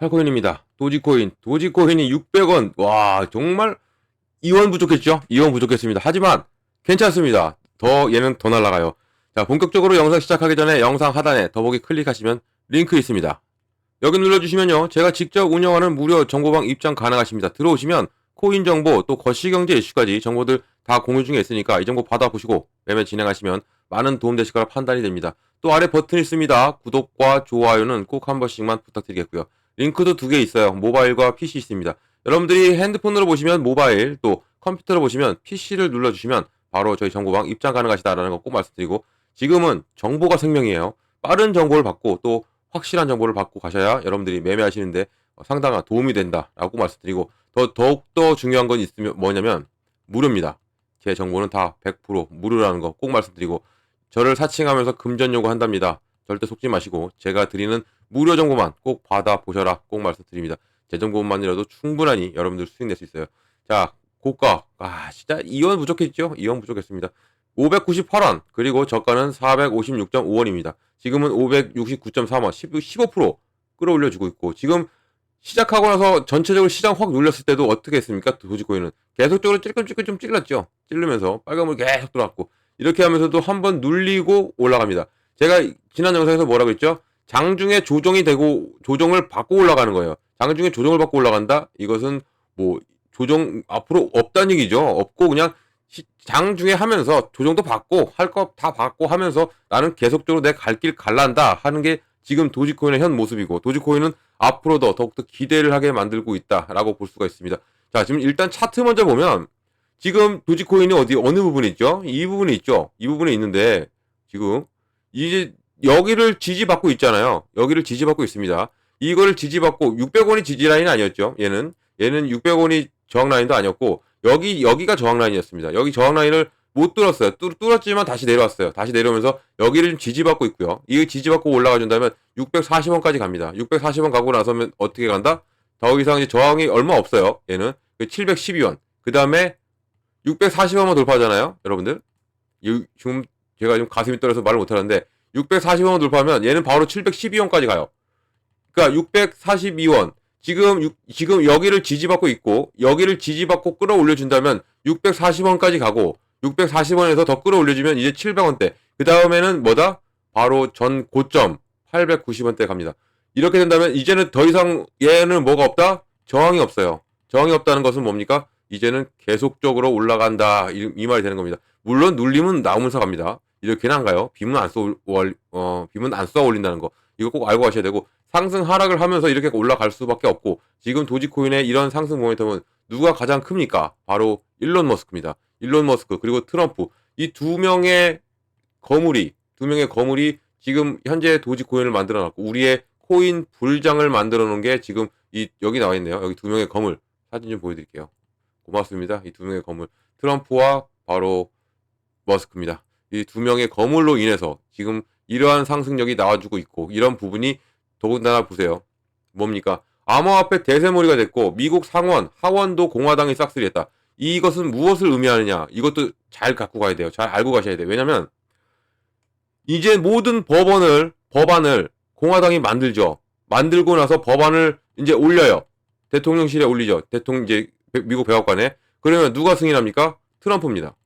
팔코인입니다. 도지코인. 도지코인이 600원. 와, 정말 2원 부족했죠? 2원 부족했습니다. 하지만 괜찮습니다. 더 얘는 더 날아가요. 자, 본격적으로 영상 시작하기 전에 영상 하단에 더보기 클릭하시면 링크 있습니다. 여기 눌러주시면요. 제가 직접 운영하는 무료 정보방 입장 가능하십니다. 들어오시면 코인 정보 또 거시경제 이슈까지 정보들 다 공유 중에 있으니까 이 정보 받아보시고 매매 진행하시면 많은 도움 되실 거라 판단이 됩니다. 또 아래 버튼 있습니다. 구독과 좋아요는 꼭 한 번씩만 부탁드리겠고요. 링크도 두 개 있어요. 모바일과 PC 있습니다. 여러분들이 핸드폰으로 보시면 모바일 또 컴퓨터로 보시면 PC를 눌러주시면 바로 저희 정보방 입장 가능하시다라는 거 꼭 말씀드리고 지금은 정보가 생명이에요. 빠른 정보를 받고 또 확실한 정보를 받고 가셔야 여러분들이 매매하시는데 상당한 도움이 된다라고 말씀드리고 더 더욱더 중요한 건 있으면 뭐냐면 무료입니다. 제 정보는 다 100% 무료라는 거 꼭 말씀드리고 저를 사칭하면서 금전 요구한답니다. 절대 속지 마시고 제가 드리는 무료 정보만 꼭 받아 보셔라 꼭 말씀드립니다. 제 정보만이라도 충분하니 여러분들 수익 낼 수 있어요. 자 고가 아 진짜 2원 부족했죠? 2원 부족했습니다. 598원 그리고 저가는 456.5원입니다. 지금은 569.3원 15% 끌어올려주고 있고 지금 시작하고 나서 전체적으로 시장 확 눌렸을 때도 어떻게 했습니까? 도지코인은 계속적으로 찔끔찔끔 좀 찔렀죠. 찔르면서 빨간불 계속 들어왔고 이렇게 하면서도 한번 눌리고 올라갑니다. 제가 지난 영상에서 뭐라고 했죠? 장중에 조정이 되고 조정을 받고 올라가는 거예요. 장중에 조정을 받고 올라간다? 이것은 뭐 조정 앞으로 없다는 얘기죠. 없고 그냥 시- 장중에 하면서 조정도 받고 할 거 다 받고 하면서 나는 계속적으로 내 갈 길 갈란다 하는 게 지금 도지코인의 현 모습이고 도지코인은 앞으로도 더욱더 기대를 하게 만들고 있다라고 볼 수가 있습니다. 자, 지금 일단 차트 먼저 보면 지금 도지코인이 어디 어느 부분에 있죠? 이 부분에 있죠. 이 부분에 있는데 지금 이제 여기를 지지받고 있잖아요. 여기를 지지받고 있습니다. 이거를 지지받고 600원이 지지 라인이 아니었죠. 얘는 얘는 600원이 저항 라인도 아니었고 여기 여기가 저항 라인이었습니다. 여기 저항 라인을 못 뚫었어요. 뚫, 뚫었지만 다시 내려왔어요. 다시 내려오면서 여기를 좀 지지받고 있고요. 이 지지받고 올라가 준다면 640원까지 갑니다. 640원 가고 나서면 어떻게 간다? 더 이상 이제 저항이 얼마 없어요. 얘는 712원. 그 다음에 640원만 돌파하잖아요. 여러분들. 이- 지금 제가 지금 가슴이 떨어서 말을 못하는데 640원 돌파하면 얘는 바로 712원까지 가요. 그러니까 642원. 지금 육- 지금 여기를 지지받고 있고 여기를 지지받고 끌어올려 준다면 640원까지 가고 640원에서 더 끌어올려 주면 이제 700원대. 그 다음에는 뭐다? 바로 전 고점 890원대 갑니다. 이렇게 된다면 이제는 더 이상 얘는 뭐가 없다? 저항이 없어요. 저항이 없다는 것은 뭡니까? 이제는 계속적으로 올라간다. 이, 이 말이 되는 겁니다. 물론 눌림은 나오면서 갑니다. 이렇게는 안 가요. 빔은 안 쏘, 월- 어, 빔은 안 쏘아 올린다는 거. 이거 꼭 알고 가셔야 되고 상승 하락을 하면서 이렇게 올라갈 수밖에 없고 지금 도지코인의 이런 상승 모멘텀은 누가 가장 큽니까? 바로 일론 머스크입니다. 일론 머스크 그리고 트럼프 이 두 명의 거물이 두 명의 거물이 지금 현재 도지코인을 만들어 놨고 우리의 코인 불장을 만들어 놓은 게 지금 이 여기 나와 있네요. 여기 두 명의 거물 사진 좀 보여드릴게요. 고맙습니다. 이 두 명의 거물 트럼프와 바로 머스크입니다. 이 두 명의 거물로 인해서 지금 이러한 상승력이 나와주고 있고 이런 부분이 더군다나 보세요. 뭡니까? 암호화폐 대세몰이가 됐고 미국 상원, 하원도 공화당이 싹쓸이했다. 이것은 무엇을 의미하느냐? 이것도 잘 갖고 가야 돼요. 잘 알고 가셔야 돼요. 왜냐면 이제 모든 법원을 법안을 공화당이 만들죠. 만들고 나서 법안을 이제 올려요. 대통령실에 올리죠. 대통령 이제 배- 미국 백악관에 그러면 누가 승인합니까? 트럼프입니다.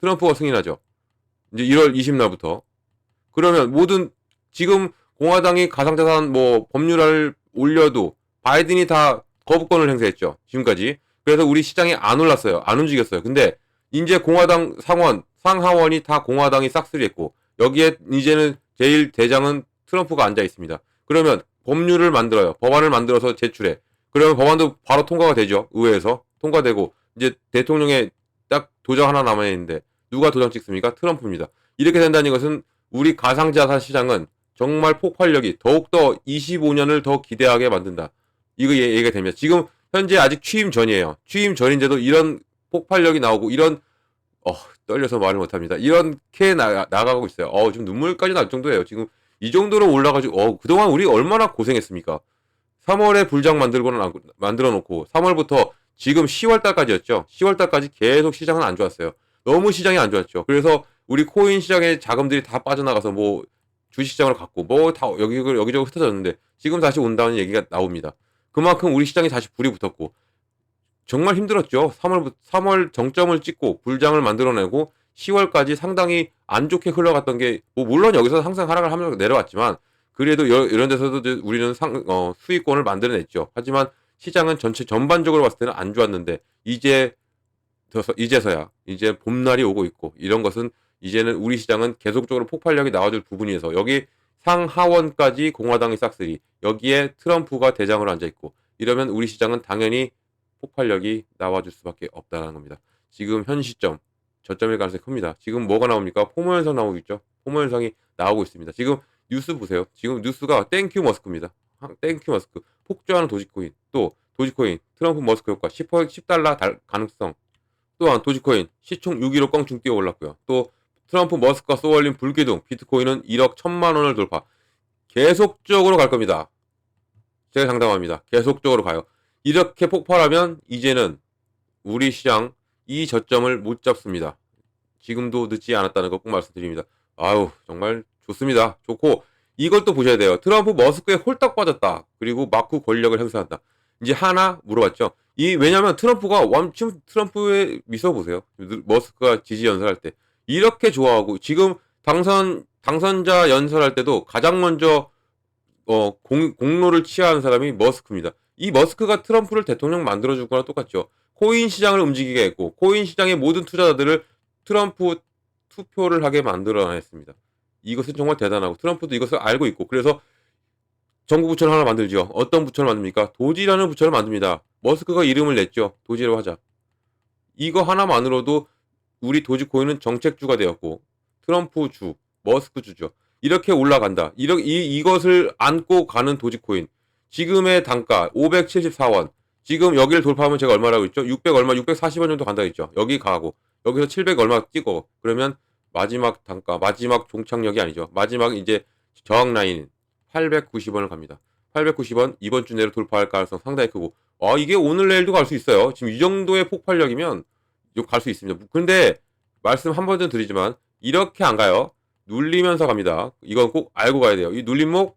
트럼프가 승인하죠. 이제 1월 20날부터 그러면 모든 지금 공화당이 가상자산 뭐 법률을 올려도 바이든이 다 거부권을 행사했죠. 지금까지. 그래서 우리 시장이 안 올랐어요. 안 움직였어요. 근데 이제 공화당 상원, 상하원이 다 공화당이 싹쓸이했고 여기에 이제는 제일 대장은 트럼프가 앉아 있습니다. 그러면 법률을 만들어요. 법안을 만들어서 제출해. 그러면 법안도 바로 통과가 되죠. 의회에서 통과되고 이제 대통령의 딱 도장 하나 남아 있는데 누가 도장 찍습니까? 트럼프입니다. 이렇게 된다는 것은 우리 가상자산 시장은 정말 폭발력이 더욱더 25년을 더 기대하게 만든다. 이거 얘- 얘기가 됩니다. 지금 현재 아직 취임 전이에요. 취임 전인데도 이런 폭발력이 나오고 이런 어 떨려서 말을 못합니다. 이렇게 나, 나가고 있어요. 어 지금 눈물까지 날 정도예요. 지금 이 정도로 올라가지고 어 그동안 우리 얼마나 고생했습니까? 3월에 불장 만들고는 만들어 놓고 3월부터 지금 10월 달까지였죠. 10월 달까지 계속 시장은 안 좋았어요. 너무 시장이 안 좋았죠. 그래서 우리 코인 시장의 자금들이 다 빠져나가서 뭐 주식시장으로 갔고 뭐 다 여기 여기저기 흩어졌는데 지금 다시 온다는 얘기가 나옵니다. 그만큼 우리 시장이 다시 불이 붙었고 정말 힘들었죠. 3월 3월 정점을 찍고 불장을 만들어내고 10월까지 상당히 안 좋게 흘러갔던 게 뭐 물론 여기서 항상 하락을 하면서 내려왔지만 그래도 여- 이런 데서도 우리는 상, 어, 수익권을 만들어냈죠. 하지만 시장은 전체 전반적으로 봤을 때는 안 좋았는데 이제 서 이제서야 이제 봄날이 오고 있고 이런 것은 이제는 우리 시장은 계속적으로 폭발력이 나와줄 부분이어서 여기 상하원까지 공화당이 싹쓸이 여기에 트럼프가 대장으로 앉아 있고 이러면 우리 시장은 당연히 폭발력이 나와줄 수밖에 없다는 겁니다. 지금 현 시점 저점일 가능성이 큽니다. 지금 뭐가 나옵니까? 포모 현상 나오고 있죠. 포모 현상이 나오고 있습니다. 지금 뉴스 보세요. 지금 뉴스가 땡큐 머스크입니다. 하- 땡큐 머스크 폭주하는 도지코인 또 도지코인 트럼프 머스크 효과 10, 10달러 달 가능성 또한 도지코인 시총 6위로 껑충 뛰어 올랐고요. 또 트럼프 머스크가 쏘아올린 불기둥 비트코인은 1억 1천만 원을 돌파. 계속적으로 갈 겁니다. 제가 장담합니다. 계속적으로 가요. 이렇게 폭발하면 이제는 우리 시장 이 저점을 못 잡습니다. 지금도 늦지 않았다는 거꼭 말씀드립니다. 아유 정말 좋습니다. 좋고 이걸 또 보셔야 돼요. 트럼프 머스크에 홀딱 빠졌다. 그리고 마크 권력을 행사한다. 이제 하나 물어봤죠. 이 왜냐하면 트럼프가 완 지금 트럼프의 미소 보세요. 머스크가 지지 연설할 때 이렇게 좋아하고 지금 당선 당선자 연설할 때도 가장 먼저 어, 공, 공로를 취하는 사람이 머스크입니다. 이 머스크가 트럼프를 대통령 만들어줄 거랑 똑같죠. 코인 시장을 움직이게 했고 코인 시장의 모든 투자자들을 트럼프 투표를 하게 만들어냈습니다. 이것은 정말 대단하고 트럼프도 이것을 알고 있고 그래서 정부 부처를 하나 만들죠. 어떤 부처를 만듭니까? 도지라는 부처를 만듭니다. 머스크가 이름을 냈죠. 도지로 하자. 이거 하나만으로도 우리 도지코인은 정책주가 되었고 트럼프 주, 머스크 주죠. 이렇게 올라간다. 이러, 이, 이것을 안고 가는 도지코인. 지금의 단가 574원. 지금 여기를 돌파하면 제가 얼마라고 했죠? 600 얼마, 640원 정도 간다고 했죠. 여기 가고 여기서 700 얼마 찍어. 그러면 마지막 단가, 마지막 종착역이 아니죠. 마지막 이제 저항 라인 890원을 갑니다. 890원 이번 주 내로 돌파할 가능성 상당히 크고 아 이게 오늘 내일도 갈 수 있어요. 지금 이 정도의 폭발력이면 갈 수 있습니다. 근데 말씀 한 번 더 드리지만 이렇게 안 가요. 눌리면서 갑니다. 이건 꼭 알고 가야 돼요. 이 눌림목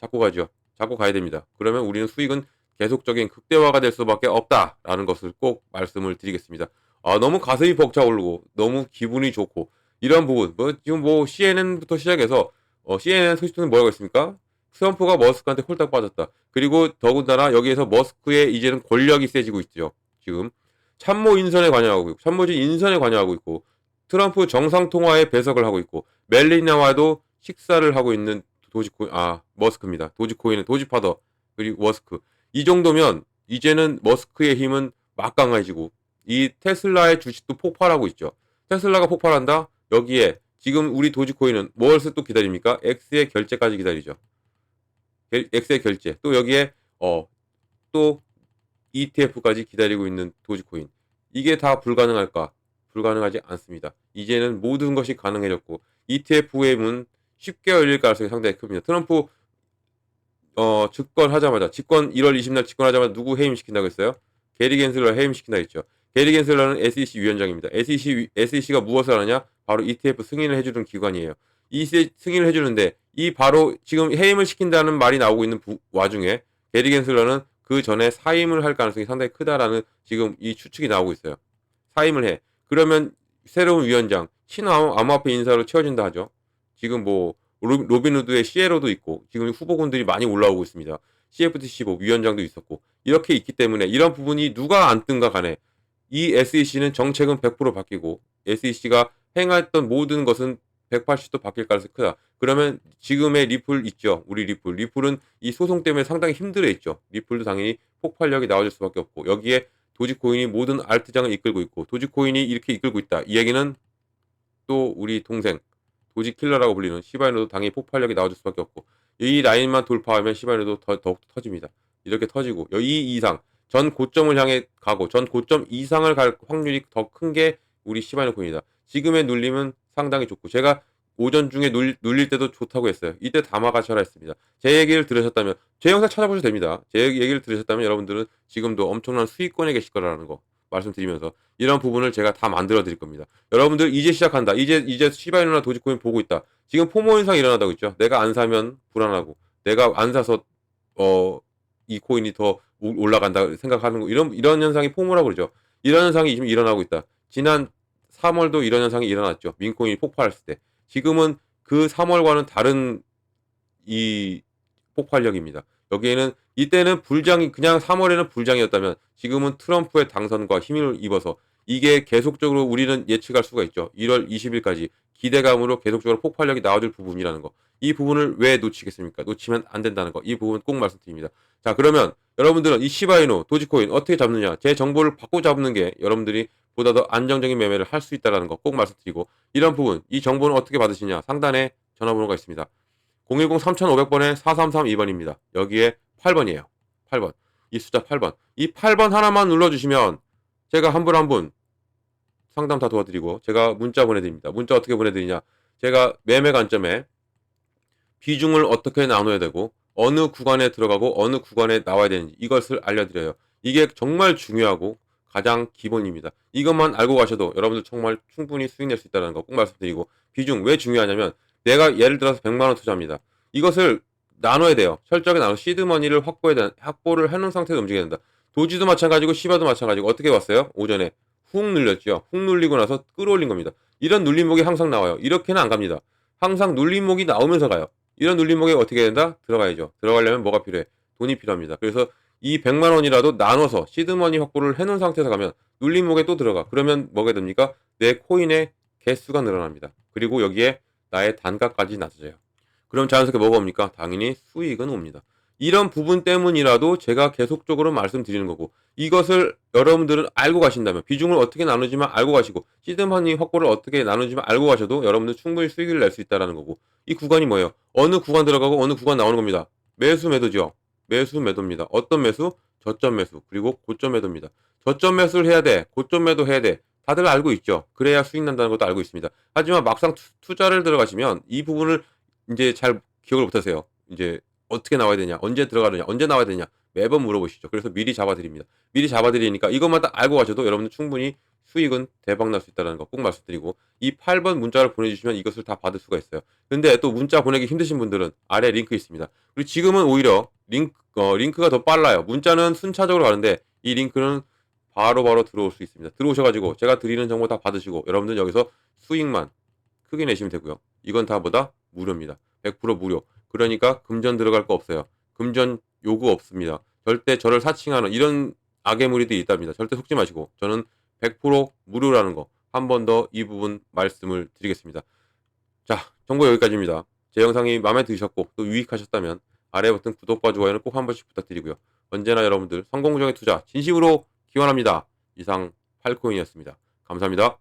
잡고 가죠. 잡고 가야 됩니다. 그러면 우리는 수익은 계속적인 극대화가 될 수밖에 없다라는 것을 꼭 말씀을 드리겠습니다. 아 너무 가슴이 벅차오르고 너무 기분이 좋고 이런 부분 뭐 지금 뭐 CNN부터 시작해서 어, CNN 소식통에 뭐라고 했습니까? 트럼프가 머스크한테 홀딱 빠졌다. 그리고 더군다나 여기에서 머스크의 이제는 권력이 세지고 있죠. 지금 참모 인선에 관여하고 있고 참모진 인선에 관여하고 있고 트럼프 정상 통화에 배석을 하고 있고 멜리나와도 식사를 하고 있는 도지코인 아 머스크입니다. 도지코인은 도지파더 그리고 머스크 이 정도면 이제는 머스크의 힘은 막강해지고 이 테슬라의 주식도 폭발하고 있죠. 테슬라가 폭발한다. 여기에 지금 우리 도지코인은 무엇을 또 기다립니까? X의 결제까지 기다리죠. 결- X의 결제. 또 여기에 어 또 ETF까지 기다리고 있는 도지코인. 이게 다 불가능할까? 불가능하지 않습니다. 이제는 모든 것이 가능해졌고 ETF의 문 쉽게 열릴 가능성이 상당히 큽니다. 트럼프 어 집권하자마자 집권 1월 20일 날 집권하자마자 누구 해임시킨다고 했어요? 게리 겐슬러 해임시킨다고 했죠. 게리 겐슬러는 SEC 위원장입니다. SEC 위- SEC가 무엇을 하느냐? 바로 ETF 승인을 해주는 기관이에요. 이 세- 승인을 해주는데 이 바로 지금 해임을 시킨다는 말이 나오고 있는 부- 와중에 게리 겐슬러는 그 전에 사임을 할 가능성이 상당히 크다라는 지금 이 추측이 나오고 있어요. 사임을 해. 그러면 새로운 위원장 신암호화폐 인사로 채워진다 하죠. 지금 뭐 로- 로빈후드의 시에로도 있고 지금 후보군들이 많이 올라오고 있습니다. CFTC 뭐 위원장도 있었고 이렇게 있기 때문에 이런 부분이 누가 안 뜬가 간에 이 SEC는 정책은 100% 바뀌고 SEC가 행했던 모든 것은 180도 바뀔 가능성이 크다. 그러면 지금의 리플 있죠. 우리 리플. 리플은 이 소송 때문에 상당히 힘들어 있죠. 리플도 당연히 폭발력이 나와줄 수밖에 없고 여기에 도지코인이 모든 알트장을 이끌고 있고 도지코인이 이렇게 이끌고 있다. 이 얘기는 또 우리 동생 도지킬러라고 불리는 시바이노도 당연히 폭발력이 나와줄 수밖에 없고 이 라인만 돌파하면 시바이노도 더, 더욱 터집니다. 이렇게 터지고 이 이상 전 고점을 향해 가고 전 고점 이상을 갈 확률이 더 큰 게 우리 시바이노 코인이다. 지금의 눌림은 상당히 좋고 제가 오전 중에 눌, 눌릴 때도 좋다고 했어요. 이때 담아가셔라 했습니다. 제 얘기를 들으셨다면 제 영상 찾아보셔도 됩니다. 제 얘기를 들으셨다면 여러분들은 지금도 엄청난 수익권에 계실 거라는 거 말씀드리면서 이런 부분을 제가 다 만들어 드릴 겁니다. 여러분들 이제 시작한다. 이제 이제 시바이누나 도지코인 보고 있다. 지금 포모 현상이 일어나고 있죠. 내가 안 사면 불안하고 내가 안 사서 어 이 코인이 더 오- 올라간다 생각하는 거 이런 이런 현상이 포모라고 그러죠. 이런 현상이 지금 일어나고 있다. 지난 3월도 이런 현상이 일어났죠. 민코인이 폭발했을 때. 지금은 그 3월과는 다른 이 폭발력입니다. 여기에는 이때는 불장이 그냥 3월에는 불장이었다면 지금은 트럼프의 당선과 힘을 입어서 이게 계속적으로 우리는 예측할 수가 있죠. 1월 20일까지 기대감으로 계속적으로 폭발력이 나와줄 부분이라는 거. 이 부분을 왜 놓치겠습니까? 놓치면 안 된다는 거. 이 부분 꼭 말씀드립니다. 자, 그러면 여러분들은 이 시바이노, 도지코인 어떻게 잡느냐? 제 정보를 받고 잡는 게 여러분들이 보다 더 안정적인 매매를 할 수 있다는 거꼭 말씀드리고 이런 부분, 이 정보는 어떻게 받으시냐? 상단에 전화번호가 있습니다. 010-3500번에 4332번입니다. 여기에 8번이에요. 8번. 이 숫자 8번. 이 8번 하나만 눌러주시면 제가 한 분 한 분 상담 다 도와드리고 제가 문자 보내드립니다. 문자 어떻게 보내드리냐? 제가 매매 관점에 비중을 어떻게 나눠야 되고 어느 구간에 들어가고 어느 구간에 나와야 되는지 이것을 알려드려요. 이게 정말 중요하고 가장 기본입니다. 이것만 알고 가셔도 여러분들 정말 충분히 수익 낼 수 있다는 거 꼭 말씀드리고 비중 왜 중요하냐면 내가 예를 들어서 100만 원 투자합니다. 이것을 나눠야 돼요. 철저하게 나눠 시드머니를 확보해야 되, 확보를 해놓은 상태에서 움직여야 된다. 도지도 마찬가지고 시바도 마찬가지고 어떻게 왔어요? 오전에 훅 눌렸죠. 훅 눌리고 나서 끌어올린 겁니다. 이런 눌림목이 항상 나와요. 이렇게는 안 갑니다. 항상 눌림목이 나오면서 가요. 이런 눌림목에 어떻게 해야 된다? 들어가야죠. 들어가려면 뭐가 필요해? 돈이 필요합니다. 그래서 이 100만 원이라도 나눠서 시드머니 확보를 해놓은 상태에서 가면 눌림목에 또 들어가. 그러면 뭐가 됩니까? 내 코인의 개수가 늘어납니다. 그리고 여기에 나의 단가까지 낮아져요. 그럼 자연스럽게 뭐가 옵니까? 당연히 수익은 옵니다. 이런 부분 때문이라도 제가 계속적으로 말씀드리는 거고 이것을 여러분들은 알고 가신다면 비중을 어떻게 나누지만 알고 가시고 시드머니 확보를 어떻게 나누지만 알고 가셔도 여러분들 충분히 수익을 낼 수 있다는 거고 이 구간이 뭐예요? 어느 구간 들어가고 어느 구간 나오는 겁니다. 매수 매도죠. 매수 매도입니다. 어떤 매수? 저점 매수 그리고 고점 매도입니다. 저점 매수를 해야 돼. 고점 매도 해야 돼. 다들 알고 있죠. 그래야 수익 난다는 것도 알고 있습니다. 하지만 막상 투- 투자를 들어가시면 이 부분을 이제 잘 기억을 못 하세요. 이제 어떻게 나와야 되냐, 언제 들어가느냐, 언제 나와야 되냐 매번 물어보시죠. 그래서 미리 잡아드립니다. 미리 잡아드리니까 이것만 딱 알고 가셔도 여러분들 충분히 수익은 대박 날 수 있다는 거꼭 말씀드리고 이 8번 문자를 보내주시면 이것을 다 받을 수가 있어요. 근데 또 문자 보내기 힘드신 분들은 아래 링크 있습니다. 그리고 지금은 오히려 링크, 어, 링크가 더 빨라요. 문자는 순차적으로 가는데 이 링크는 바로바로 들어올 수 있습니다. 들어오셔가지고 제가 드리는 정보 다 받으시고 여러분들 여기서 수익만 크게 내시면 되고요. 이건 다 보다 무료입니다. 100% 무료. 그러니까 금전 들어갈 거 없어요. 금전 요구 없습니다. 절대 저를 사칭하는 이런 악의 무리들이 있답니다. 절대 속지 마시고 저는 100% 무료라는 거 한 번 더 이 부분 말씀을 드리겠습니다. 자, 정보 여기까지입니다. 제 영상이 마음에 드셨고 또 유익하셨다면 아래 버튼 구독과 좋아요는 꼭 한 번씩 부탁드리고요. 언제나 여러분들 성공정의 투자 진심으로 기원합니다. 이상 팔코인이었습니다. 감사합니다.